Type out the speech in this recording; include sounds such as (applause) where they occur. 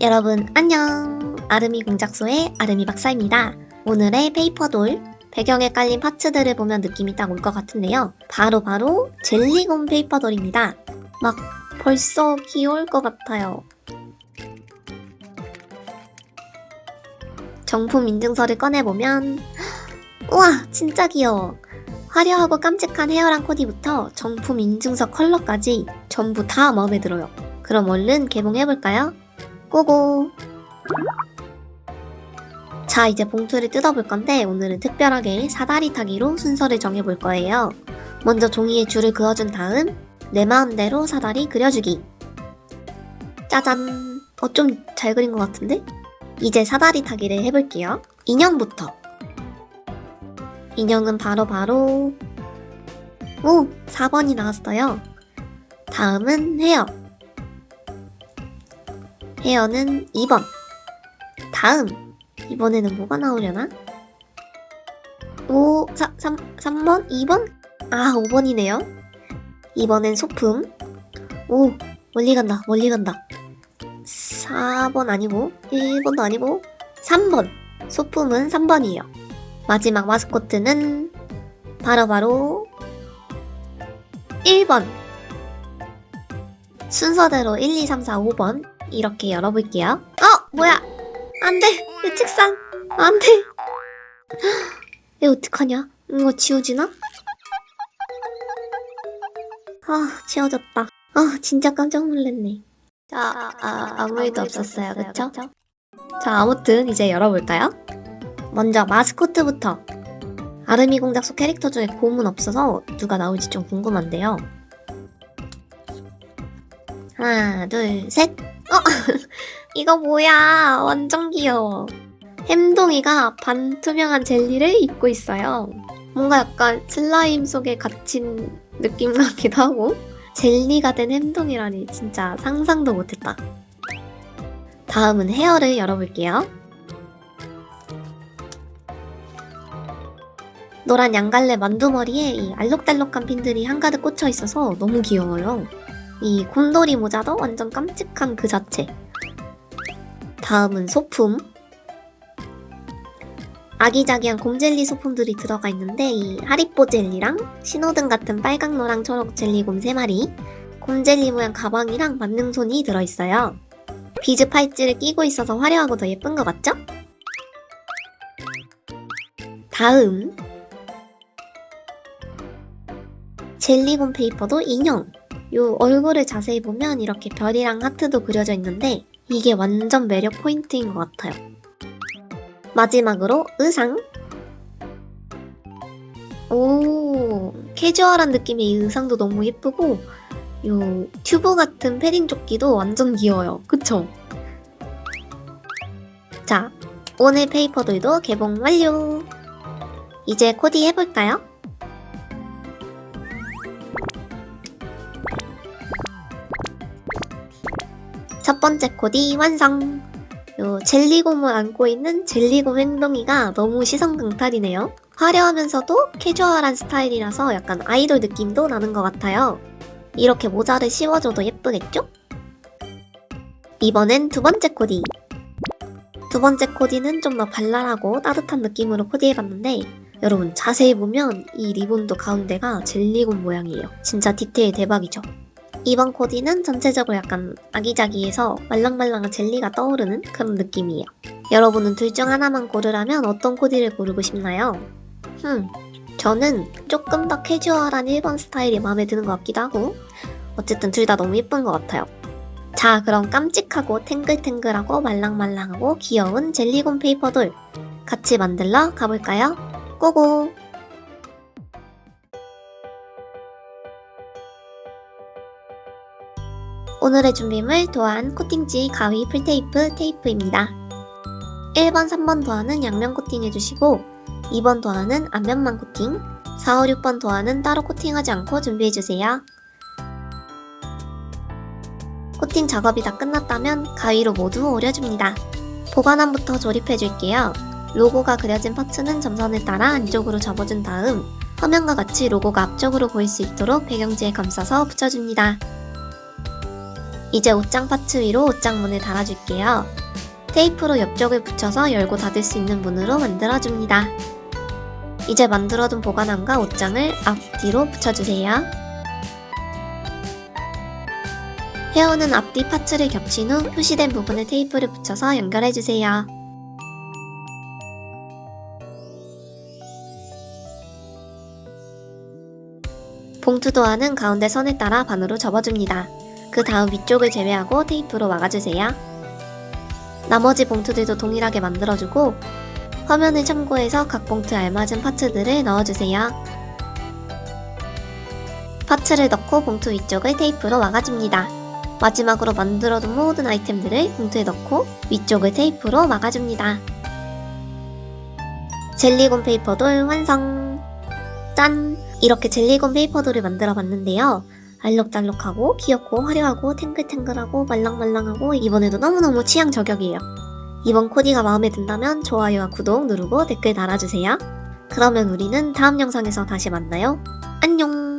여러분 안녕. 아름이 공작소의 아름이 박사입니다. 오늘의 페이퍼돌 배경에 깔린 파츠들을 보면 느낌이 딱 올 것 같은데요. 바로 바로 젤리곰 페이퍼돌입니다. 막 벌써 귀여울 것 같아요. 정품 인증서를 꺼내보면 우와 진짜 귀여워. 화려하고 깜찍한 헤어랑 코디부터 정품 인증서 컬러까지 전부 다 마음에 들어요. 그럼 얼른 개봉해볼까요? 고고. 자, 이제 봉투를 뜯어볼 건데 오늘은 특별하게 사다리 타기로 순서를 정해볼 거예요. 먼저 종이에 줄을 그어준 다음 내 마음대로 사다리 그려주기. 짜잔. 어, 좀 잘 그린 것 같은데? 이제 사다리 타기를 해볼게요. 인형부터. 인형은 바로바로 오! 4번이 나왔어요. 다음은 헤어. 헤어는 2번. 다음. 이번에는 뭐가 나오려나? 오, 3, 3, 3번? 2번? 아, 5번이네요. 이번엔 소품. 오, 멀리 간다, 멀리 간다. 4번 아니고, 1번도 아니고, 3번. 소품은 3번이에요. 마지막 마스코트는 바로바로 1번. 순서대로 1, 2, 3, 4, 5번 이렇게 열어볼게요. 어! 뭐야! 안 돼! 내 책상! 안 돼! (gasps) 이 어떡하냐? 이거 지워지나? 아, 지워졌다. 아, 진짜 깜짝 놀랐네. 자, 아, 아무 일도 없었어요. 그쵸? 자, 아무튼 이제 열어볼까요? 먼저 마스코트부터. 아르미 공작소 캐릭터 중에 곰은 없어서 누가 나올지 좀 궁금한데요. 하나, 둘, 셋. 어, (laughs) 이거 뭐야? 완전 귀여워. 햄동이가 반투명한 젤리를 입고 있어요. 뭔가 약간 슬라임 속에 갇힌 느낌 같기도 하고, 젤리가 된 햄동이라니 진짜 상상도 못했다. 다음은 헤어를 열어볼게요. 노란 양갈래 만두머리에 이 알록달록한 핀들이 한가득 꽂혀 있어서 너무 귀여워요. 이 곰돌이 모자도 완전 깜찍한 그 자체. 다음은 소품. 아기자기한 곰젤리 소품들이 들어가 있는데 이 하리뽀 젤리랑 신호등 같은 빨강, 노랑, 초록 젤리 곰 3마리, 곰젤리 모양 가방이랑 만능 손이 들어있어요. 비즈 팔찌를 끼고 있어서 화려하고 더 예쁜 것 같죠? 다음 젤리곰 페이퍼도 인형 요 얼굴을 자세히 보면 이렇게 별이랑 하트도 그려져 있는데 이게 완전 매력 포인트인 것 같아요. 마지막으로 의상. 오, 캐주얼한 느낌의 이 의상도 너무 예쁘고 요 튜브 같은 패딩 조끼도 완전 귀여워요. 그쵸? 자, 오늘 페이퍼들도 개봉 완료! 이제 코디 해볼까요? 첫 번째 코디 완성! 요 젤리곰을 안고 있는 젤리곰 행동이가 너무 시선 강탈이네요. 화려하면서도 캐주얼한 스타일이라서 약간 아이돌 느낌도 나는 것 같아요. 이렇게 모자를 씌워줘도 예쁘겠죠? 이번엔 두 번째 코디. 두 번째 코디는 좀 더 발랄하고 따뜻한 느낌으로 코디해봤는데 여러분 자세히 보면 이 리본도 가운데가 젤리곰 모양이에요. 진짜 디테일 대박이죠? 이번 코디는 전체적으로 약간 아기자기해서 말랑말랑한 젤리가 떠오르는 그런 느낌이에요. 여러분은 둘 중 하나만 고르라면 어떤 코디를 고르고 싶나요? 흠, 저는 조금 더 캐주얼한 1번 스타일이 마음에 드는 것 같기도 하고 어쨌든 둘 다 너무 예쁜 것 같아요. 자, 그럼 깜찍하고 탱글탱글하고 말랑말랑하고 귀여운 젤리곰 페이퍼돌 같이 만들러 가볼까요? 고고! 오늘의 준비물 도안 코팅지 가위 풀테이프 테이프입니다. 1번, 3번 도안은 양면 코팅해주시고 2번 도안은 앞면만 코팅 4, 5, 6번 도안은 따로 코팅하지 않고 준비해주세요. 코팅 작업이 다 끝났다면 가위로 모두 오려줍니다. 보관함부터 조립해줄게요. 로고가 그려진 파츠는 점선을 따라 안쪽으로 접어준 다음 화면과 같이 로고가 앞쪽으로 보일 수 있도록 배경지에 감싸서 붙여줍니다. 이제 옷장 파츠 위로 옷장 문을 달아줄게요. 테이프로 옆쪽을 붙여서 열고 닫을 수 있는 문으로 만들어줍니다. 이제 만들어둔 보관함과 옷장을 앞뒤로 붙여주세요. 헤어는 앞뒤 파츠를 겹친 후 표시된 부분에 테이프를 붙여서 연결해주세요. 봉투 도안은 가운데 선에 따라 반으로 접어줍니다. 그 다음 위쪽을 제외하고 테이프로 막아주세요. 나머지 봉투들도 동일하게 만들어주고 화면을 참고해서 각 봉투에 알맞은 파츠들을 넣어주세요. 파츠를 넣고 봉투 위쪽을 테이프로 막아줍니다. 마지막으로 만들어둔 모든 아이템들을 봉투에 넣고 위쪽을 테이프로 막아줍니다. 젤리곤 페이퍼돌 완성! 짠! 이렇게 젤리곤 페이퍼돌을 만들어 봤는데요. 알록달록하고 귀엽고 화려하고 탱글탱글하고 말랑말랑하고 이번에도 너무너무 취향 저격이에요. 이번 코디가 마음에 든다면 좋아요와 구독 누르고 댓글 달아주세요. 그러면 우리는 다음 영상에서 다시 만나요. 안녕!